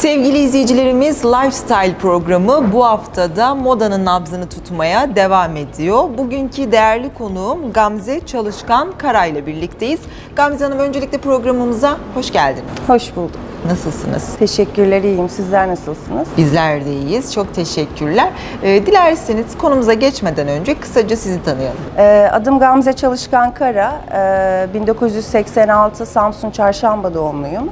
Sevgili izleyicilerimiz Lifestyle programı bu haftada modanın nabzını tutmaya devam ediyor. Bugünkü değerli konuğum Gamze Çalışkan Kara ile birlikteyiz. Gamze Hanım öncelikle programımıza hoş geldiniz. Hoş bulduk. Nasılsınız? Teşekkürler, iyiyim. Sizler nasılsınız? Bizler de iyiyiz. Çok teşekkürler. Ee, dilerseniz konumuza geçmeden önce kısaca sizi tanıyalım. Ee, adım Gamze Çalışkan Kara. Ee, 1986 Samsun Çarşamba doğumluyum.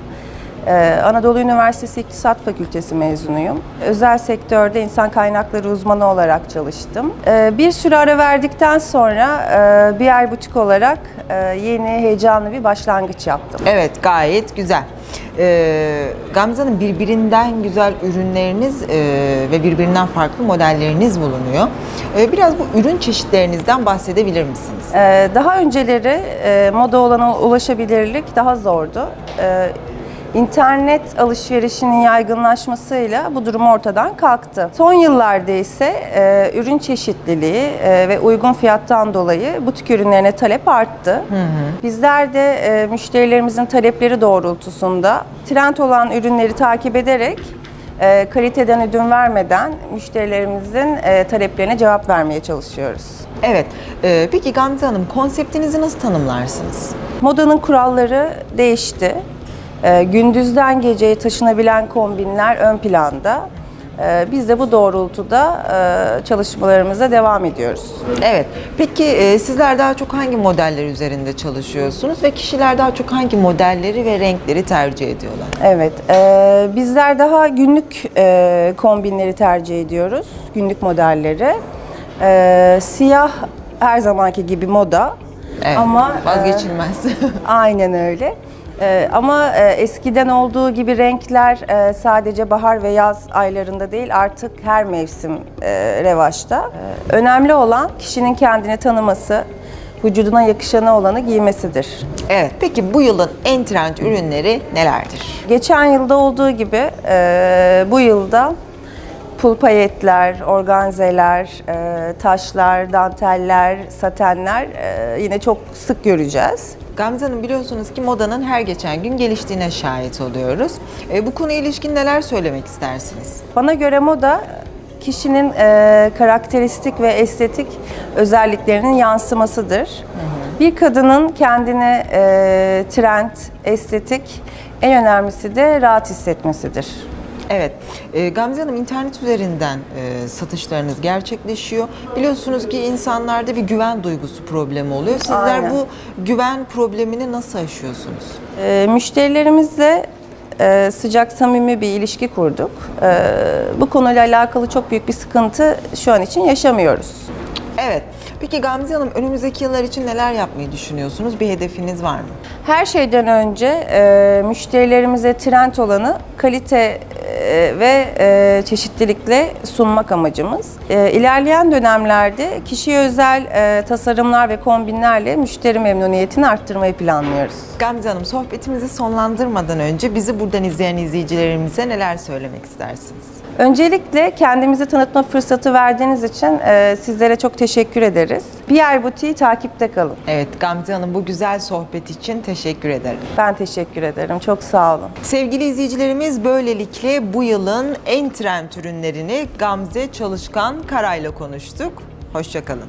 Ee, Anadolu Üniversitesi İktisat Fakültesi mezunuyum. Özel sektörde insan kaynakları uzmanı olarak çalıştım. Ee, bir süre ara verdikten sonra e, bir ay butik olarak e, yeni heyecanlı bir başlangıç yaptım. Evet gayet güzel. Ee, Gamze Hanım birbirinden güzel ürünleriniz e, ve birbirinden farklı modelleriniz bulunuyor. Ee, biraz bu ürün çeşitlerinizden bahsedebilir misiniz? Ee, Daha önceleri e, moda olana ulaşabilirlik daha zordu. Ee, İnternet alışverişinin yaygınlaşmasıyla bu durum ortadan kalktı. Son yıllarda ise e, ürün çeşitliliği e, ve uygun fiyattan dolayı butik ürünlerine talep arttı. Bizler de e, müşterilerimizin talepleri doğrultusunda trend olan ürünleri takip ederek e, kaliteden ödün vermeden müşterilerimizin e, taleplerine cevap vermeye çalışıyoruz. Evet. Ee, peki Gamze Hanım konseptinizi nasıl tanımlarsınız? Modanın kuralları değişti. Ee, gündüzden geceye taşınabilen kombinler ön planda. Ee, biz de bu doğrultuda e, çalışmalarımıza devam ediyoruz. Evet. Peki e, sizler daha çok hangi modeller üzerinde çalışıyorsunuz ve kişiler daha çok hangi modelleri ve renkleri tercih ediyorlar? Evet, e, bizler daha günlük e, kombinleri tercih ediyoruz, günlük modelleri. E, siyah her zamanki gibi moda. Evet. Ama e, vazgeçilmez. Aynen öyle. Ee, ama e, eskiden olduğu gibi renkler e, sadece bahar ve yaz aylarında değil artık her mevsim e, revaçta. Ee, önemli olan kişinin kendini tanıması, vücuduna yakışanı olanı giymesidir. evet. Peki bu yılın en trend ürünleri nelerdir? Geçen yılda olduğu gibi e, bu yılda pul payetler, organzeler, e, taşlar, danteller, satenler e, yine çok sık göreceğiz. Gamze Hanım biliyorsunuz ki modanın her geçen gün geliştiğine şahit oluyoruz. E, bu konuya ilişkin neler söylemek istersiniz? Bana göre moda kişinin e, karakteristik ve estetik özelliklerinin yansımasıdır. Bir kadının kendine e, trend, estetik, en önemlisi de rahat hissetmesidir. Evet, e, Gamze Hanım internet üzerinden e, satışlarınız gerçekleşiyor. Biliyorsunuz ki insanlarda bir güven duygusu problemi oluyor. Sizler Aynen. bu güven problemini nasıl aşıyorsunuz? E, müşterilerimizle e, sıcak, samimi bir ilişki kurduk. E, bu konuyla alakalı çok büyük bir sıkıntı şu an için yaşamıyoruz. Evet. Peki Gamze Hanım önümüzdeki yıllar için neler yapmayı düşünüyorsunuz? Bir hedefiniz var mı? Her şeyden önce e, müşterilerimize trend olanı kalite e, ve e, çeşitlilikle sunmak amacımız. E, ilerleyen dönemlerde kişiye özel e, tasarımlar ve kombinlerle müşteri memnuniyetini arttırmayı planlıyoruz. Gamze Hanım sohbetimizi sonlandırmadan önce bizi buradan izleyen izleyicilerimize neler söylemek istersiniz? Öncelikle kendimizi tanıtma fırsatı verdiğiniz için e, sizlere çok teşekkür ederiz. Pierre Butik'i takipte kalın. Evet Gamze Hanım bu güzel sohbet için teşekkür ederim. Ben teşekkür ederim. Çok sağ olun. Sevgili izleyicilerimiz böylelikle bu yılın en trend ürünlerini Gamze Çalışkan Karay'la konuştuk. Hoşçakalın.